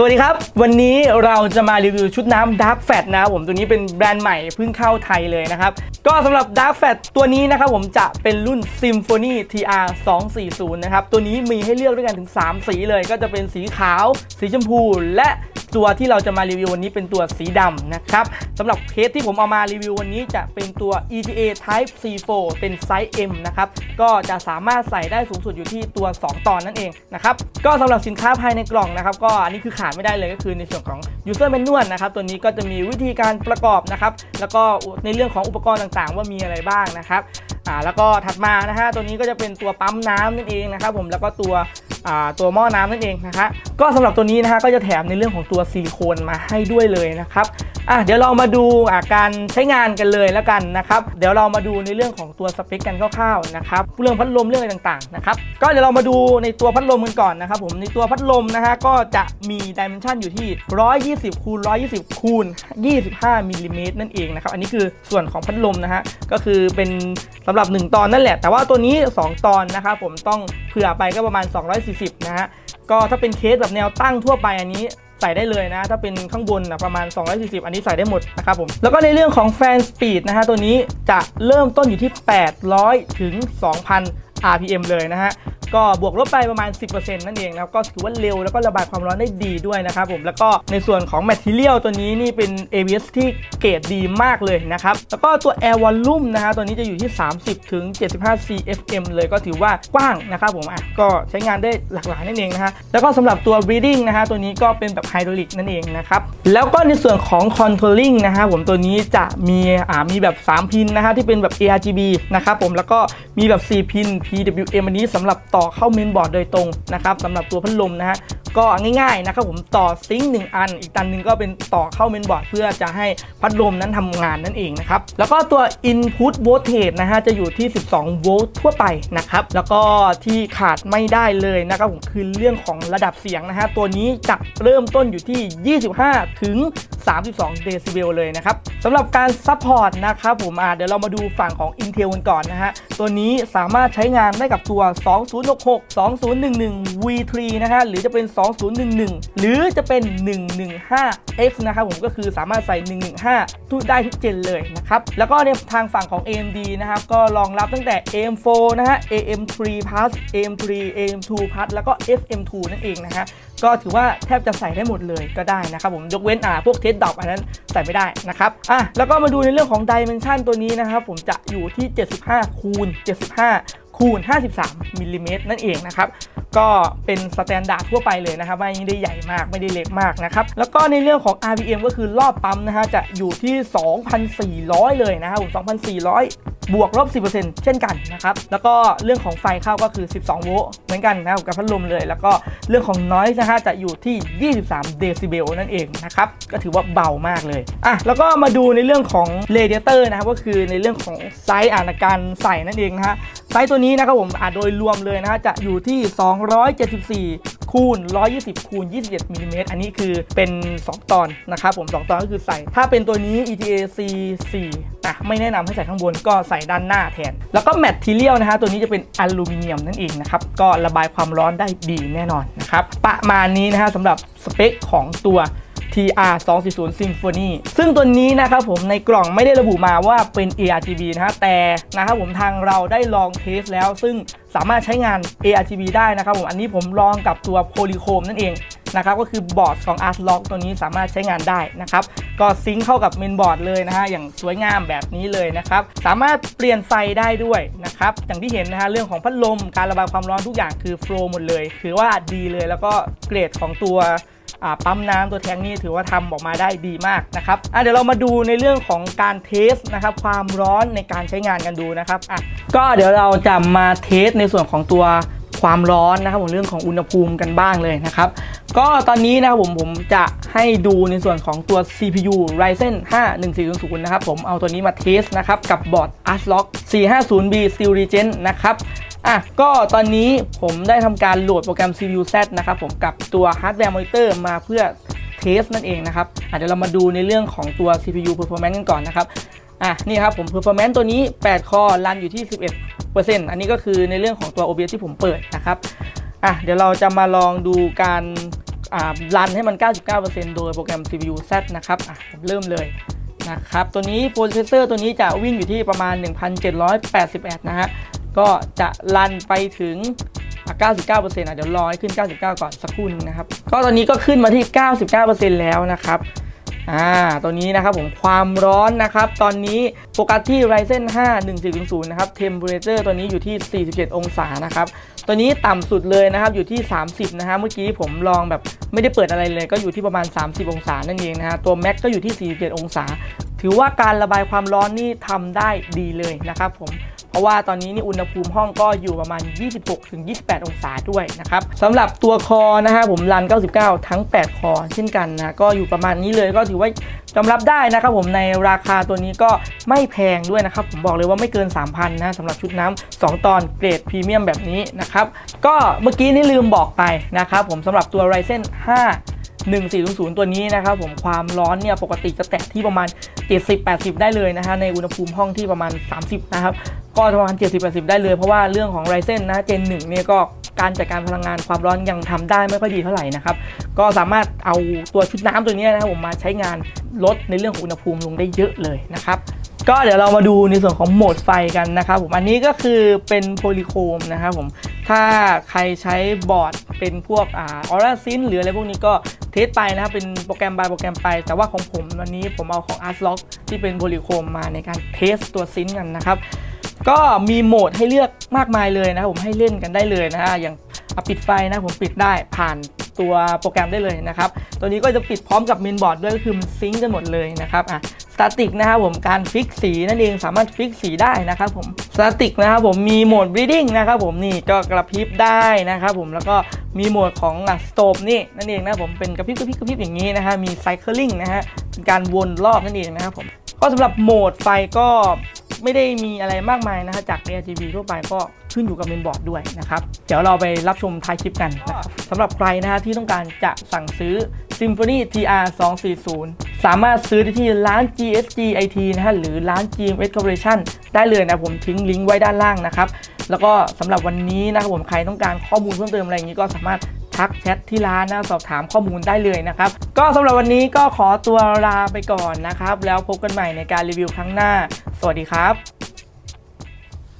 สวัสดีครับ วันนี้เราจะมารีวิวชุดน้ำ Dark Fat นะครับผมตัวนี้เป็นแบรนด์ใหม่เพิ่งเข้าไทยเลยนะครับ ก็สำหรับ Dark Fat ตัวนี้นะครับผมจะเป็นรุ่น Symphony TR 240 นะครับ ตัวนี้มีให้เลือกด้วยกันถึง 3 สีเลยก็จะเป็นสีขาว สีชมพูและ ตัวที่เราจะมารีวิววันนี้เป็นตัวสีดำนะครับสำหรับเคสที่ผมเอามารีวิววันนี้จะเป็นตัว ETA Type C4 เป็นไซส์ M นะครับก็จะสามารถใส่ได้สูงสุดอยู่ที่ตัว 2 ตอนนั่นเองนะครับก็สำหรับสินค้าภายในกล่องนะครับก็อันนี้คือขาดไม่ได้เลยก็คือในส่วนของ User Manual นะครับตัวนี้ก็จะมีวิธีการประกอบนะครับแล้วก็ในเรื่องของอุปกรณ์ต่างๆ ว่ามีอะไรบ้างนะครับ่าแล้วก็ถัดมานะฮะตัวนี้ก็จะเป็นตัวปั๊มน้ำนั่นเองนะครับผมแล้วก็ตัวอ่าตัวหม้อน้ำนั่นเองนะคะ ก็สำหรับตัวนี้นะฮะก็จะแถมในเรื่องของตัวซิลิโคนมาให้ด้วยเลยนะครับอะเดี๋ยวเรามาดูาการใช้งานกันเลยแล้วกันนะครับ เดี๋ยวเรามาดูในเรื่องของตัวสเปคกันคร่าวๆนะครับเรื่องพัดลมเรื่องอะไรต่างๆนะครับก็เดี๋ยวเรามาดูในตัวพัดลมกันก่อนนะครับผมในตัวพัดลมนะฮะก็จะมีดิเมนชันอยู่ที่ 120คูณ120คูณ25มิลลิเมตรนั่นเองนะครับอันนี้คือส่วนของพัดลมนะฮะก็คือเป็นสำหรับ 1 ตอนนั่นแหละ แต่ว่าตัวนี้ 2 ตอนนะครับผมต้องเผื่อไปก็ประมาณ 240นะฮะ ก็ถ้าเป็นเคสแบบแนวตั้งทั่วไปอันนี้ใส่ได้เลยนะ ถ้าเป็นข้างบนนะประมาณ 240 อันนี้ใส่ได้หมดนะครับผม แล้วก็ในเรื่องของแฟนสปีดนะฮะตัวนี้จะเริ่มต้นอยู่ที่ 800 ถึง 2,000 RPM เลยนะฮะ ก็บวกลบไปประมาณ 10%นั่นเองแล้วก็ถือว่าเร็วแล้วก็ระบายความร้อนได้ดีด้วยนะครับผมแล้วก็ในส่วนของ Material ตัวนี้นี่เป็น ABS ที่เกรดดีมากเลยนะครับแล้วก็ตัว Air Volume นะฮะตัวนี้จะอยู่ที่ 30ถึง75 CFM เลยก็ถือว่ากว้างนะครับผมอะก็ใช้งานได้หลากหลายนั่นเองนะฮะแล้วก็สำหรับตัว Breathing นะฮะตัวนี้ก็เป็นแบบไฮดรอลิกนั่นเองนะครับแล้วก็ในส่วนของ Controlling นะฮะผมตัวนี้จะมีอ่ามีแบบ 3 พินนะฮะที่เป็นแบบ ARGB นะครับผมแล้วก็มีแบบ 4 พิน PWM อันนี้สำหรับต่อต่อเข้าเมนบอร์ดโดยตรงนะครับสำหรับตัวพัดลมนะฮะก็ง่ายๆนะครับผมต่อซิงค์หนึ่งอัน อีกตันหนึ่งก็เป็นต่อเข้าเมนบอร์ดเพื่อจะให้พัดลมนั้นทำงานนั่นเองนะครับแล้วก็ตัว Input Voltage นะฮะจะอยู่ที่ 12 โวลต์ทั่วไปนะครับแล้วก็ที่ขาดไม่ได้เลยนะครับผมคือเรื่องของระดับเสียงนะฮะตัวนี้จะเริ่มต้นอยู่ที่ 25 ถึง32 เดซิเบลเลยนะครับสำหรับการซัพพอร์ตนะครับผมอ่าเดี๋ยวเรามาดูฝั่งของ Intel กันก่อนนะฮะ ตัวนี้สามารถใช้งานได้กับตัว 2066 2011 V3 นะฮะ หรือจะเป็น 2011 หรือจะเป็น 115X นะครับผมก็คือสามารถใส่ 115 ทุกได้ทุกเจนเลยนะครับ แล้วก็ในทางฝั่งของ AMD นะครับ ก็รองรับตั้งแต่ AM4 นะฮะ AM3 Plus AM3 AM2 Plus แล้วก็ FM2 นั่นเองนะฮะ ก็ถือว่าแทบจะใส่ได้หมดเลยก็ได้นะครับผมยกเว้นอ่าพวกเทสดอกอันนั้นใส่ไม่ได้นะครับอะแล้วก็มาดูในเรื่องของ Dimension ตัวนี้นะครับผมจะอยู่ที่ 75คูณ75คูณ 53มิลลิเมตรนั่นเองนะครับ ก็เป็นสแตนดาร์ดทั่วไปเลยนะครับ ไม่ได้ใหญ่มาก ไม่ได้เล็กมากนะครับ แล้วก็ในเรื่องของ RPM ก็คือรอบปั๊มนะฮะ จะอยู่ที่ 2,400 เลยนะครับผม2,400 บวกลบ 10%เช่นกันนะครับ แล้วก็เรื่องของไฟเข้าก็คือ 12 โวลต์เหมือนกันนะครับกับพัดลมเลย แล้วก็เรื่องของ noise นะฮะจะอยู่ที่ 23 เดซิเบลนั่นเองนะครับ ก็ถือว่าเบามากเลยอะแล้วก็มาดูในเรื่องของ radiator นะครับก็คือในเรื่องของไซส์อ่านการใส่นั่นเองนะฮะไซส์ตัวนี้นะครับผมอ่าโดยรวมเลยนะฮะจะอยู่ที่ 274 คูณ 120 คูณ 27มิลลิเมตรอันนี้คือเป็น 2 ตอนนะครับผม 2 ตอนก็คือใส่ ถ้าเป็นตัวนี้ ETA C4 อะไม่แนะนำให้ใส่ข้างบนก็ใส่ด้านหน้าแทน แล้วก็แมททีเรียลนะฮะตัวนี้จะเป็นอลูมิเนียมนั่นเองนะครับ ก็ระบายความร้อนได้ดีแน่นอนนะครับ ประมาณนี้นะฮะสำหรับสเปคของตัว TR 240 Symphony ซึ่งตัวนี้นะครับผมในกล่องไม่ได้ระบุมาว่าเป็น ARGB นะฮะแต่นะครับผมทางเราได้ลองเทสแล้ว ซึ่งสามารถใช้งาน ARGB ได้นะครับผมอันนี้ผมลองกับตัว Polychrome นั่นเอง นะครับก็คือบอร์ดของ Art Lock ตัวนี้สามารถใช้งานได้นะครับก็ซิงค์เข้ากับเมนบอร์ดเลยนะฮะอย่างสวยงามแบบนี้เลยนะครับสามารถเปลี่ยนไฟได้ด้วยนะครับอย่างที่เห็นนะฮะเรื่องของพัดลมการระบายความร้อนทุกอย่างคือโฟล์หมดเลยถือว่าดีเลยแล้วก็เกรดของตัวปั๊มน้ำตัวแทงนี่ถือว่าทำออกมาได้ดีมากนะครับอะเดี๋ยวเรามาดูในเรื่องของการเทสนะครับความร้อนในการใช้งานกันดูนะครับอะก็เดี๋ยวเราจะมาเทสในส่วนของตัวความร้อนนะครับผมเรื่องของอุณหภูมิกันบ้างเลยนะครับ ก็ตอนนี้นะครับผมผมจะให้ดูในส่วนของตัว CPU Ryzen 5 1400 นะครับ ผมเอาตัวนี้มาเทสนะครับ กับบอร์ด ASRock 450B Steel Regen นะครับอะก็ตอนนี้ผมได้ทำการโหลดโปรแกรม CPU Z นะครับผมกับตัว Hardware Monitor มาเพื่อเทสนั่นเองนะครับอะเดี๋ยวเรามาดูในเรื่องของตัว CPU Performance กันก่อนนะครับอะนี่ครับผม Performance ตัวนี้ 8 คอรันอยู่ที่ 11%อันนี้ก็คือในเรื่องของตัว OBS ที่ผมเปิดนะครับอะเดี๋ยวเราจะมาลองดูการ รันให้มัน 99%โดยโปรแกรม CPU Z นะครับอะผมเริ่มเลยนะครับ ตัวนี้โปรเซสเซอร์ตัวนี้จะวิ่งอยู่ที่ประมาณ 1,788นะฮะ ก็จะรันไปถึง 99%เดี๋ยวรอให้ขึ้น 99 ก่อนสักครู่นึงนะครับ ก็ตอนนี้ก็ขึ้นมาที่ 99%แล้วนะครับ อ่าตัวนี้นะครับผมความร้อนนะครับ ตอนนี้โฟกัสที่ Ryzen 5 1400 นะครับ Temperature ตัวนี้อยู่ที่ 47 องศานะครับ ตัวนี้ต่ำสุดเลยนะครับอยู่ที่ 30 นะฮะเมื่อกี้ผมลองแบบไม่ได้เปิดอะไรเลยก็อยู่ที่ประมาณ 30 องศานั่นเองนะฮะตัว Max ก็อยู่ที่ 47 องศา ถือว่าการระบายความร้อนนี่ทำได้ดีเลยนะครับผม เพราะว่าตอนนี้นี่อุณหภูมิห้องก็อยู่ประมาณ 26-28 องศาด้วยนะครับสำหรับตัวคอนะฮะผมรัน 99 ทั้ง 8 คอ เช่นกันนะก็อยู่ประมาณนี้เลยก็ถือว่ายอมรับได้นะครับผมในราคาตัวนี้ก็ไม่แพงด้วยนะครับ ผมบอกเลยว่าไม่เกิน 3,000นะสำหรับชุดน้ำ2 ตอนเกรดพรีเมียมแบบนี้นะครับ ก็เมื่อกี้นี่ลืมบอกไปนะครับผมสำหรับตัว Ryzen 5 1400 ตัวนี้นะครับผมความร้อนเนี่ยปกติจะแตะที่ประมาณ 70-80 ได้เลยนะฮะในอุณหภูมิห้องที่ประมาณ 30 นะครับ ก็ประมาณ 70-80 ได้เลย เพราะว่าเรื่องของ Ryzen นะ Gen 1เนี่ยก็การจัดการพลังงานความร้อนยังทำได้ไม่ค่อยดีเท่าไหร่นะครับ ก็สามารถเอาตัวชุดน้ำตัวนี้นะครับผมมาใช้งานลดในเรื่องของอุณหภูมิลงได้เยอะเลยนะครับก็เดี๋ยวเรามาดูในส่วนของโหมดไฟกันนะครับผมอันนี้ก็คือเป็นโพลีโคมนะครับผมถ้าใครใช้บอร์ดเป็นพวกอ่าออร่าซินหรืออะไรพวกนี้ก็เทสไปนะครับเป็นโปรแกรมบายโปรแกรมไป แต่ว่าของผมวันนี้ผมเอาของ a r t l o c k ที่เป็นโพลีโคมมาในการเทสตัวซินกันนะครับ ก็มีโหมดให้เลือกมากมายเลยนะครับผมให้เล่นกันได้เลยนะฮะอย่างอะปิดไฟนะผมปิดได้ผ่านตัวโปรแกรมได้เลยนะครับ ตัวนี้ก็จะปิดพร้อมกับเมนบอร์ดด้วยก็คือมันซิงก์กันหมดเลยนะครับอะสตาติกนะครับผมการฟิกสีนั่นเองสามารถฟิกสีได้นะครับผมสตาติกนะครับผมมีโหมด breathing นะครับผมนี่ก็กระพริบได้นะครับผมแล้วก็มีโหมดของอะสโตบนี่นั่นเองนะผมเป็นกระพริบกระพริบกระพริบอย่างนี้นะฮะมีไซเคิลลิงนะฮะเป็นการวนรอบนั่นเองนะครับผมก็สำหรับโหมดไฟก็ ไม่ได้มีอะไรมากมายนะฮะจาก RGB ทั่วไปก็ขึ้นอยู่กับเมนบอร์ดด้วยนะครับ เดี๋ยวเราไปรับชมท้ายคลิปกันนะครับสำหรับใครนะฮะที่ต้องการจะสั่งซื้อ Symphony TR 240 สามารถซื้อได้ที่ร้าน GSG IT นะฮะหรือร้าน GMS Corporation ได้เลยนะผมทิ้งลิงก์ไว้ด้านล่างนะครับ แล้วก็สำหรับวันนี้นะครับผมใครต้องการข้อมูลเพิ่มเติมอะไรอย่างนี้ก็สามารถ ทักแชทที่ร้านนะสอบถามข้อมูลได้เลยนะครับ ก็สำหรับวันนี้ก็ขอตัวลาไปก่อนนะครับ แล้วพบกันใหม่ในการรีวิวครั้งหน้า สวัสดีครับ